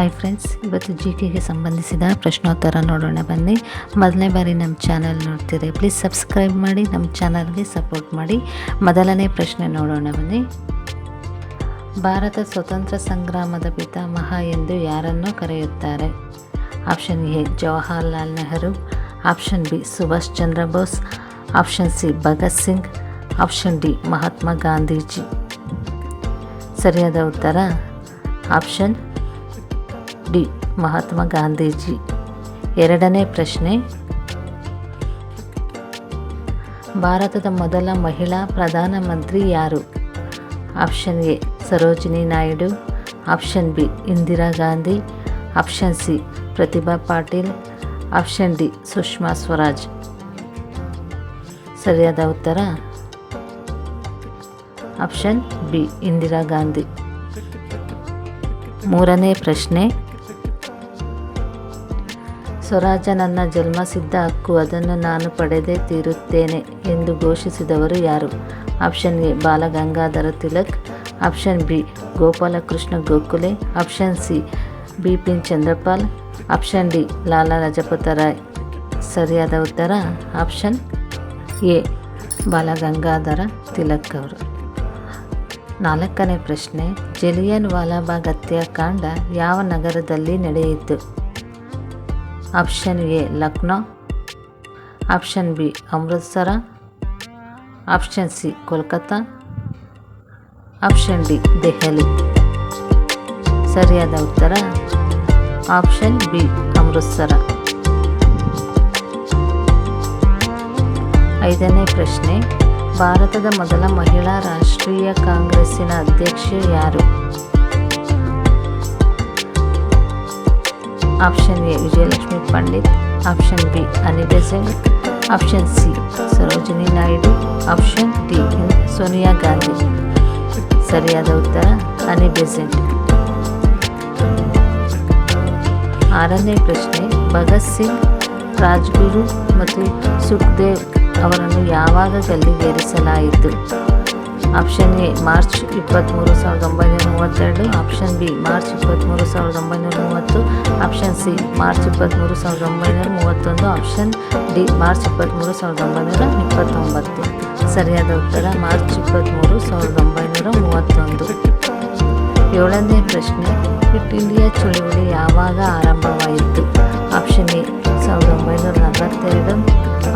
Hi friends ಇವತ್ತು G ಕೆಗೆ ಸಂಬಂಧಿಸಿದ ಪ್ರಶ್ನೋತ್ತರ ನೋಡೋಣ ಬನ್ನಿ. ಮೊದಲನೇ ಬಾರಿ ನಮ್ಮ ಚಾನಲ್ ನೋಡ್ತೀರಿ ಪ್ಲೀಸ್ ಸಬ್ಸ್ಕ್ರೈಬ್ ಮಾಡಿ ನಮ್ಮ ಚಾನಲ್ಗೆ ಸಪೋರ್ಟ್ ಮಾಡಿ. ಮೊದಲನೇ ಪ್ರಶ್ನೆ ನೋಡೋಣ ಬನ್ನಿ. ಭಾರತ ಸ್ವತಂತ್ರ ಸಂಗ್ರಾಮದ ಪಿತಾಮಹ ಎಂದು ಯಾರನ್ನು ಕರೆಯುತ್ತಾರೆ? Option A Jawaharlal Nehru option B Subhash Chandra Bose option C Bhagat Singh option D Mahatma Gandhiji ಸರಿಯಾದ ಉತ್ತರ? Option D Mahatma Gandhiji. ಎರಡನೇ ಪ್ರಶ್ನೆ. ಭಾರತದ ಮೊದಲ ಮಹಿಳಾ ಪ್ರಧಾನಮಂತ್ರಿ ಯಾರು? Option A Sarojini Naidu, option B Indira Gandhi, option C Pratibha Patil, option D Sushma Swaraj. ಸರಿಯಾದ ಉತ್ತರ? Option B Indira Gandhi. ಮೂರನೇ ಪ್ರಶ್ನೆ. ಸ್ವರಾಜ ನನ್ನ ಜನ್ಮಸಿದ್ಧ ಹಕ್ಕು ಅದನ್ನು ನಾನು ಪಡೆದೇ ತೀರುತ್ತೇನೆ ಎಂದು ಘೋಷಿಸಿದವರು ಯಾರು? Option A, Balagangadhara Tilak. Option B, Gopalakrishna Gokhale. Option C, Bipin Chandrapal. Option D, Lala Lajpat Rai. ಸರಿಯಾದ ಉತ್ತರ? ಆಪ್ಷನ್ ಎ, ಬಾಲಗಂಗಾಧರ ತಿಲಕ್ ಅವರು. ನಾಲ್ಕನೇ ಪ್ರಶ್ನೆ. ಜಲಿಯನ್ ವಾಲಾಬಾಗ್ ಹತ್ಯಾಕಾಂಡ ಯಾವ ನಗರದಲ್ಲಿ ನಡೆಯಿತು? Option A Lucknow option B Amritsar option C Kolkata option D Delhi ಸರಿಯಾದ ಉತ್ತರ? ಆಪ್ಷನ್ ಬಿ ಅಮೃತ್ಸರ ಐದನೇ ಪ್ರಶ್ನೆ. ಭಾರತದ ಮೊದಲ ಮಹಿಳಾ ರಾಷ್ಟ್ರೀಯ ಕಾಂಗ್ರೆಸ್ಸಿನ ಅಧ್ಯಕ್ಷೆ ಯಾರು? Option A Vijayalakshmi Pandit option B Anita Singh option C Sarojini Naidu option D Sonia Gandhi ಸರಿಯಾದ ಉತ್ತರ ಅನಿ ಬೆಸೆಂಟ್ ಆರನೇ ಪ್ರಶ್ನೆ, ಭಗತ್ ಸಿಂಗ್, ರಾಜ್ಗುರು ಮತ್ತು ಸುಖ್ದೇವ್ ಅವರನ್ನು ಯಾವಾಗ ಗಲ್ಲಿಗೇರಿಸಲಾಯಿತು? ಆಪ್ಷನ್ ಎ, ಮಾರ್ಚ್ ಇಪ್ಪತ್ತ್ಮೂರು ಸಾವಿರದ ಒಂಬೈನೂರ ಮೂವತ್ತೆರಡು. ಆಪ್ಷನ್ ಬಿ, ಮಾರ್ಚ್ ಇಪ್ಪತ್ತ್ಮೂರು ಸಾವಿರದ ಒಂಬೈನೂರ ಮೂವತ್ತು. ಆಪ್ಷನ್ ಸಿ, ಮಾರ್ಚ್ ಇಪ್ಪತ್ತ್ಮೂರು ಸಾವಿರದ ಒಂಬೈನೂರ ಮೂವತ್ತೊಂದು. ಆಪ್ಷನ್ ಡಿ, ಮಾರ್ಚ್ ಇಪ್ಪತ್ತ್ಮೂರು ಸಾವಿರದ ಒಂಬೈನೂರ ಇಪ್ಪತ್ತೊಂಬತ್ತು. ಸರಿಯಾದ ಉತ್ತರ, ಮಾರ್ಚ್ ಇಪ್ಪತ್ತ್ಮೂರು ಸಾವಿರದ ಒಂಬೈನೂರ ಮೂವತ್ತೊಂದು. ಏಳನೇ ಪ್ರಶ್ನೆ ಕ್ವಿಟ್ ಇಂಡಿಯಾ ಚಳುವಳಿ ಯಾವಾಗ ಆರಂಭವಾಯಿತು? ಆಪ್ಷನ್ ಎ, ಸಾವಿರದ ಒಂಬೈನೂರ ನಲವತ್ತೆರಡು.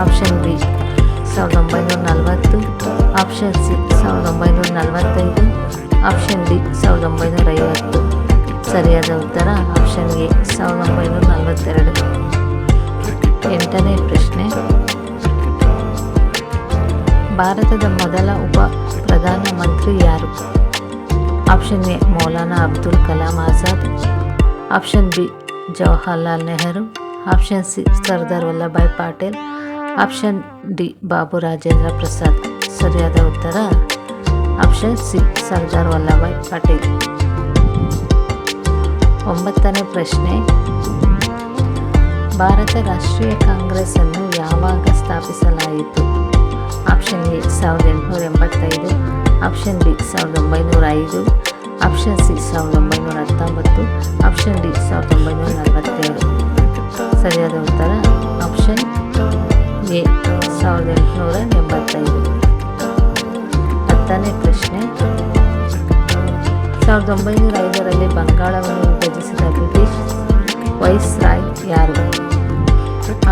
ಆಪ್ಷನ್ ಬಿ ಸಾವಿರದ ಒಂಬೈನೂರ ನಲವತ್ತು ಆಪ್ಷನ್ ಸಿ ಸಾವಿರದ ಒಂಬೈನೂರ ನಲವತ್ತೈದು ಆಪ್ಷನ್ ಡಿ ಸಾವಿರದ ಒಂಬೈನೂರ ಐವತ್ತು. ಸರಿಯಾದ ಉತ್ತರ ಆಪ್ಷನ್ ಎ ಸಾವಿರದ ಒಂಬೈನೂರ ನಲವತ್ತೆರಡು. ಎಂಟನೇ ಪ್ರಶ್ನೆ. ಭಾರತದ ಮೊದಲ ಉಪ ಪ್ರಧಾನಮಂತ್ರಿ ಯಾರು? Option A Maulana Abdul Kalam Azad. Option B Jawaharlal Nehru. Option C Sardar Vallabhbhai Patil. Option D, Babu Rajendra Prasad. ಸರಿಯಾದ ಉತ್ತರ? Option C, Sardar Vallabhbhai Patel. ಒಂಬತ್ತನೇ ಪ್ರಶ್ನೆ. ಭಾರತ ರಾಷ್ಟ್ರೀಯ ಕಾಂಗ್ರೆಸ್ ಅನ್ನು ಯಾವಾಗ ಸ್ಥಾಪಿಸಲಾಯಿತು? ಆಪ್ಷನ್ ಎ, ಸಾವಿರದ ಎಂಟುನೂರ ಎಂಬತ್ತೈದು. ಆಪ್ಷನ್ ಬಿ, ಸಾವಿರದ ಒಂಬೈನೂರ ಐದು. ಆಪ್ಷನ್ ಸಿ, ಸಾವಿರದ ಒಂಬೈನೂರ ಹತ್ತೊಂಬತ್ತು. ಆಪ್ಷನ್ ಡಿ, ಸಾವಿರದ ಒಂಬೈನೂರ ನಲವತ್ತೇಳು. ಸರಿಯಾದ ಉತ್ತರ? ಎ ಸಾವಿರದ ಎಂಟುನೂರ ಎಂಬತ್ತೈದು. ಹತ್ತನೇ ಪ್ರಶ್ನೆ. ಸಾವಿರದ ಒಂಬೈನೂರ ಐದರಲ್ಲಿ ಬಂಗಾಳವನ್ನು ವಿಭಜಿಸಿದ ಬ್ರಿಟಿಷ್ ವೈಸ್ ರಾಯ್ ಯಾರು?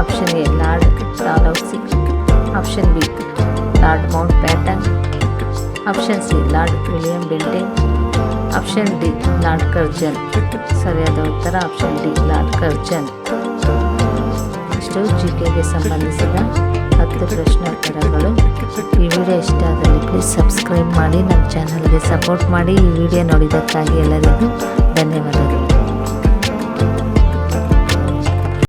Option A, Lord Dalhousie option B, Lord Mountbatten. Option C, Lord William Bentinck option D, Lord Curzon. ಸರಿಯಾದ ಉತ್ತರ option D, Lord Curzon. G ಕೆಗೆ ಸಂಬಂಧಿಸಿದ ಹತ್ತು ಪ್ರಶ್ನೋತ್ತರಗಳು. ಈ ವಿಡಿಯೋ ಇಷ್ಟ ಆದರೆ ಪ್ಲೀಸ್ ಸಬ್ಸ್ಕ್ರೈಬ್ ಮಾಡಿ, ನಮ್ಮ ಚಾನಲ್ಗೆ ಸಪೋರ್ಟ್ ಮಾಡಿ ಈ ವಿಡಿಯೋ ನೋಡಿದ್ದಕ್ಕಾಗಿ ಎಲ್ಲರಿಗೂ ಧನ್ಯವಾದಗಳು.